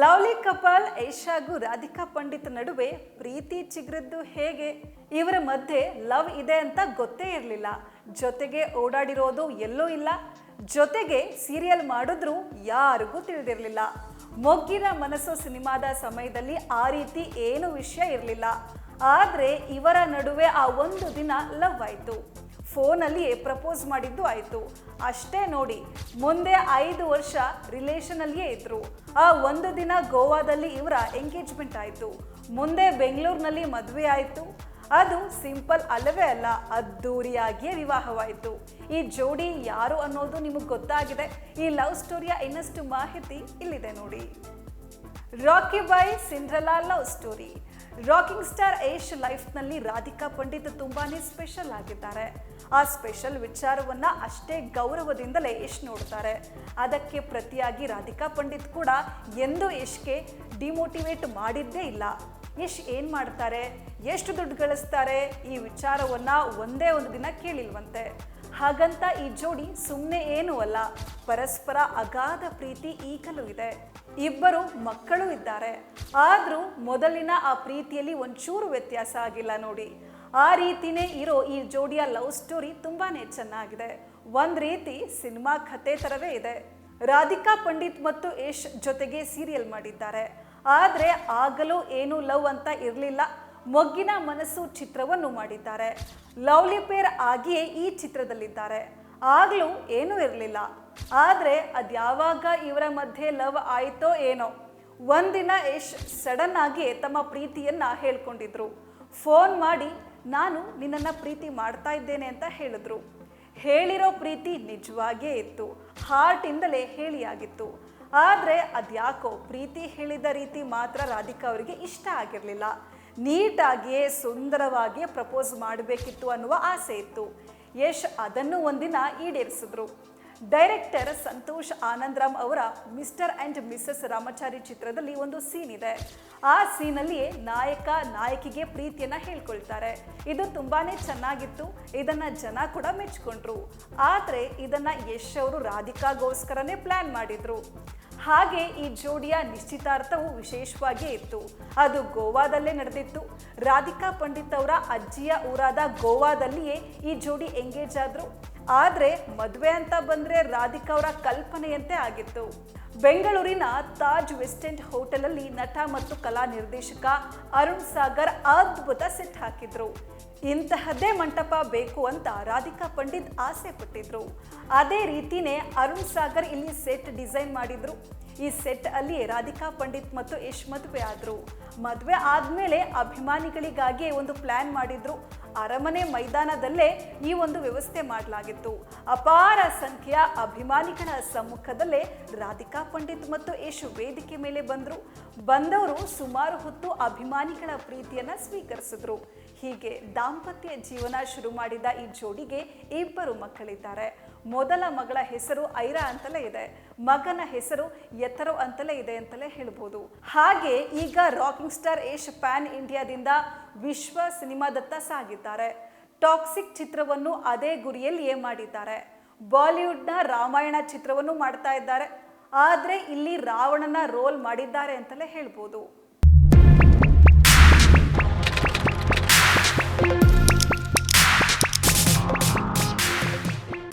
Lovely couple ಐಶಾಗೂ ರಾಧಿಕಾ ಪಂಡಿತ್ ನಡುವೆ ಪ್ರೀತಿ ಚಿಗ್ರದ್ದು ಹೇಗೆ? ಇವರ ಮಧ್ಯೆ ಲವ್ ಇದೆ ಅಂತ ಗೊತ್ತೇ ಇರಲಿಲ್ಲ. ಜೊತೆಗೆ ಓಡಾಡಿರೋದು ಎಲ್ಲೂ ಇಲ್ಲ. ಜೊತೆಗೆ ಸೀರಿಯಲ್ ಮಾಡಿದ್ರು ಯಾರಿಗೂ ತಿಳಿದಿರಲಿಲ್ಲ. ಮೊಗ್ಗಿನ ಮನಸ್ಸು ಸಿನಿಮಾದ ಸಮಯದಲ್ಲಿ ಆ ರೀತಿ ಏನು ವಿಷಯ ಇರಲಿಲ್ಲ. ಆದರೆ ಇವರ ನಡುವೆ ಆ ಒಂದು ದಿನ ಲವ್ ಆಯಿತು. ಫೋನಲ್ಲಿಯೇ ಪ್ರಪೋಸ್ ಮಾಡಿದ್ದು ಆಯಿತು. ಅಷ್ಟೇ ನೋಡಿ, ಮುಂದೆ ಐದು ವರ್ಷ ರಿಲೇಷನಲ್ಲಿಯೇ ಇದ್ದರು ಆ ಒಂದು ದಿನ ಗೋವಾದಲ್ಲಿ ಇವರ ಎಂಗೇಜ್ಮೆಂಟ್ ಆಯಿತು. ಮುಂದೆ ಬೆಂಗಳೂರಿನಲ್ಲಿ ಮದುವೆ ಆಯಿತು. ಅದು ಸಿಂಪಲ್ ಅಲ್ಲವೇ ಅಲ್ಲ, ಅದ್ದೂರಿಯಾಗಿಯೇ ವಿವಾಹವಾಯಿತು. ಈ ಜೋಡಿ ಯಾರು ಅನ್ನೋದು ನಿಮಗೆ ಗೊತ್ತಾಗಿದೆ. ಈ ಲವ್ ಸ್ಟೋರಿಯ ಇನ್ನಷ್ಟು ಮಾಹಿತಿ ಇಲ್ಲಿದೆ ನೋಡಿ. Rocky boy Cinderella love story rocking star Yash ಲೈಫ್ನಲ್ಲಿ Radhika Pandit ತುಂಬಾನೇ ಸ್ಪೆಷಲ್ ಆಗಿದ್ದಾರೆ. ಆ ಸ್ಪೆಷಲ್ ವಿಚಾರವನ್ನ ಅಷ್ಟೇ ಗೌರವದಿಂದಲೇ ಯಶ್ ನೋಡ್ತಾರೆ. ಅದಕ್ಕೆ ಪ್ರತಿಯಾಗಿ ರಾಧಿಕಾ ಪಂಡಿತ್ ಕೂಡ ಎಂದೂ ಯಶ್ಗೆ ಡಿಮೋಟಿವೇಟ್ ಮಾಡಿದ್ದೇ ಇಲ್ಲ. ಯಶ್ ಏನು ಮಾಡ್ತಾರೆ? ಎಷ್ಟು ದುಡ್ಡು ಗಳಿಸ್ತಾರೆ? ಈ ವಿಚಾರವನ್ನ ಒಂದೇ ಒಂದು ದಿನ ಕೇಳಿಲ್ವಂತೆ. ಹಾಗಂತ ಈ ಜೋಡಿ ಸುಮ್ಮನೆ ಏನೂ ಅಲ್ಲ. ಪರಸ್ಪರ ಅಗಾಧ ಪ್ರೀತಿ ಈಗಲೂ ಇದೆ. ಇಬ್ಬರು ಮಕ್ಕಳು ಇದ್ದಾರೆ. ಆದರೂ ಮೊದಲಿನ ಆ ಪ್ರೀತಿಯಲ್ಲಿ ಒಂಚೂರು ವ್ಯತ್ಯಾಸ ಆಗಿಲ್ಲ ನೋಡಿ. ಆ ರೀತಿನೇ ಇರೋ ಈ ಜೋಡಿಯ ಲವ್ ಸ್ಟೋರಿ ತುಂಬಾನೇ ಚೆನ್ನಾಗಿದೆ. ಒಂದು ರೀತಿ ಸಿನಿಮಾ ಕಥೆ ಥರವೇ ಇದೆ. ರಾಧಿಕಾ, ಪಂಡಿತ್ ಮತ್ತು ಯಶ್ ಜೊತೆಗೆ ಸೀರಿಯಲ್ ಮಾಡಿದ್ದಾರೆ. ಆದರೆ ಆಗಲೂ ಏನು ಲವ್ ಅಂತ ಇರಲಿಲ್ಲ. ಮೊಗ್ಗಿನ ಮನಸ್ಸು ಚಿತ್ರವನ್ನು ಮಾಡಿದ್ದಾರೆ. ಲವ್ಲಿ ಪೇರ್ ಆಗಿಯೇ ಈ ಚಿತ್ರದಲ್ಲಿದ್ದಾರೆ. ಆಗಲೂ ಏನೂ ಇರಲಿಲ್ಲ. ಆದರೆ ಅದ್ಯಾವಾಗ ಇವರ ಮಧ್ಯೆ ಲವ್ ಆಯಿತೋ ಏನೋ. ಒಂದಿನ ಯಶ್ ಸಡನ್ ಆಗಿ ತಮ್ಮ ಪ್ರೀತಿಯನ್ನ ಹೇಳ್ಕೊಂಡಿದ್ರು. ಫೋನ್ ಮಾಡಿ, ನಾನು ನಿನ್ನನ್ನು ಪ್ರೀತಿ ಮಾಡ್ತಾ ಇದ್ದೇನೆ ಅಂತ ಹೇಳಿದ್ರು. ಹೇಳಿರೋ ಪ್ರೀತಿ ನಿಜವಾಗಿಯೇ ಇತ್ತು. ಹಾರ್ಟಿಂದಲೇ ಹೇಳಿಯಾಗಿತ್ತು. ಆದರೆ ಅದ್ಯಾಕೋ ಪ್ರೀತಿ ಹೇಳಿದ ರೀತಿ ಮಾತ್ರ ರಾಧಿಕಾ ಅವರಿಗೆ ಇಷ್ಟ ಆಗಿರಲಿಲ್ಲ. ನೀಟಾಗಿಯೇ, ಸುಂದರವಾಗಿಯೇ ಪ್ರಪೋಸ್ ಮಾಡಬೇಕಿತ್ತು ಅನ್ನುವ ಆಸೆ ಇತ್ತು. ಯಶ್ ಅದನ್ನು ಒಂದಿನ ಈಡೇರಿಸಿದ್ರು. ಡೈರೆಕ್ಟರ್ ಸಂತೋಷ್ ಆನಂದರಾಮ್ ಅವರ ಮಿಸ್ಟರ್ ಆ್ಯಂಡ್ ಮಿಸ್ಸಸ್ ರಾಮಚಾರಿ ಚಿತ್ರದಲ್ಲಿ ಒಂದು ಸೀನ್ ಇದೆ. ಆ ಸೀನಲ್ಲಿ ನಾಯಕ, ನಾಯಕಿಗೆ ಪ್ರೀತಿಯನ್ನು ಹೇಳ್ಕೊಳ್ತಾರೆ. ಇದು ತುಂಬಾನೇ ಚೆನ್ನಾಗಿತ್ತು. ಇದನ್ನು ಜನ ಕೂಡ ಮೆಚ್ಕೊಂಡ್ರು. ಆದರೆ ಇದನ್ನು ಯಶ್ ಅವರು ರಾಧಿಕಾಗೋಸ್ಕರನೇ ಪ್ಲ್ಯಾನ್ ಮಾಡಿದ್ರು. ಹಾಗೆ ಈ ಜೋಡಿಯ ನಿಶ್ಚಿತಾರ್ಥವು ವಿಶೇಷವಾಗಿಯೇ ಇತ್ತು. ಅದು ಗೋವಾದಲ್ಲೇ ನಡೆದಿತ್ತು. ರಾಧಿಕಾ ಪಂಡಿತ್ ಅವರ ಅಜ್ಜಿಯ ಊರಾದ ಗೋವಾದಲ್ಲಿಯೇ ಈ ಜೋಡಿ ಎಂಗೇಜ್ ಆದ್ರು. ಆದರೆ ಮದುವೆ ಅಂತ ಬಂದ್ರೆ ರಾಧಿಕಾ ಅವರ ಕಲ್ಪನೆಯಂತೆ ಆಗಿತ್ತು. ಬೆಂಗಳೂರಿನ ತಾಜ್ ವೆಸ್ಟ್ ಎಂಡ್ ಹೋಟೆಲಲ್ಲಿ ನಟ ಮತ್ತು ಕಲಾ ನಿರ್ದೇಶಕ ಅರುಣ್ ಸಾಗರ್ ಅದ್ಭುತ ಸೆಟ್ ಹಾಕಿದ್ರು. ಇಂತಹದ್ದೇ ಮಂಟಪ ಬೇಕು ಅಂತ ರಾಧಿಕಾ ಪಂಡಿತ್ ಆಸೆ ಪಟ್ಟಿದ್ರು. ಅದೇ ರೀತಿನೇ ಅರುಣ್ ಸಾಗರ್ ಇಲ್ಲಿ ಸೆಟ್ ಡಿಸೈನ್ ಮಾಡಿದ್ರು. ಈ ಸೆಟ್ ಅಲ್ಲಿ ರಾಧಿಕಾ, ಪಂಡಿತ್ ಮತ್ತು ಯಶ್ ಮದುವೆ ಆದ್ರು. ಮದುವೆ ಆದ್ಮೇಲೆ ಅಭಿಮಾನಿಗಳಿಗಾಗಿ ಒಂದು ಪ್ಲಾನ್ ಮಾಡಿದ್ರು. ಅರಮನೆ ಮೈದಾನದಲ್ಲೇ ಈ ಒಂದು ವ್ಯವಸ್ಥೆ ಮಾಡಲಾಗಿತ್ತು. ಅಪಾರ ಸಂಖ್ಯೆಯ ಅಭಿಮಾನಿಗಳ ಸಮ್ಮುಖದಲ್ಲೇ ರಾಧಿಕಾ, ಪಂಡಿತ್ ಮತ್ತು ಯಶ್ ವೇದಿಕೆ ಮೇಲೆ ಬಂದ್ರು. ಬಂದವರು ಸುಮಾರು ಹೊತ್ತು ಅಭಿಮಾನಿಗಳ ಪ್ರೀತಿಯನ್ನ ಸ್ವೀಕರಿಸಿದ್ರು. ಹೀಗೆ ದಾಂಪತ್ಯ ಜೀವನ ಶುರು ಮಾಡಿದ ಈ ಜೋಡಿಗೆ ಇಬ್ಬರು ಮಕ್ಕಳಿದ್ದಾರೆ. ಮೊದಲ ಮಗಳ ಹೆಸರು ಐರಾ ಅಂತಲೇ ಇದೆ. ಮಗನ ಹೆಸರು ಎತ್ತರೋ ಅಂತಲೇ ಇದೆ ಅಂತಲೇ ಹೇಳ್ಬೋದು. ಹಾಗೆ ಈಗ ರಾಕಿಂಗ್ ಸ್ಟಾರ್ ಏಶ್ ಪ್ಯಾನ್ ಇಂಡಿಯಾದಿಂದ ವಿಶ್ವ ಸಿನಿಮಾದತ್ತ ಸಾಗಿದ್ದಾರೆ. ಟಾಕ್ಸಿಕ್ ಚಿತ್ರವನ್ನು ಅದೇ ಗುರಿಯಲ್ಲಿಯೇ ಮಾಡಿದ್ದಾರೆ. ಬಾಲಿವುಡ್ನ ರಾಮಾಯಣ ಚಿತ್ರವನ್ನು ಮಾಡ್ತಾ ಇದ್ದಾರೆ. ಆದರೆ ಇಲ್ಲಿ ರಾವಣನ ರೋಲ್ ಮಾಡಿದ್ದಾರೆ ಅಂತಲೇ ಹೇಳ್ಬೋದು.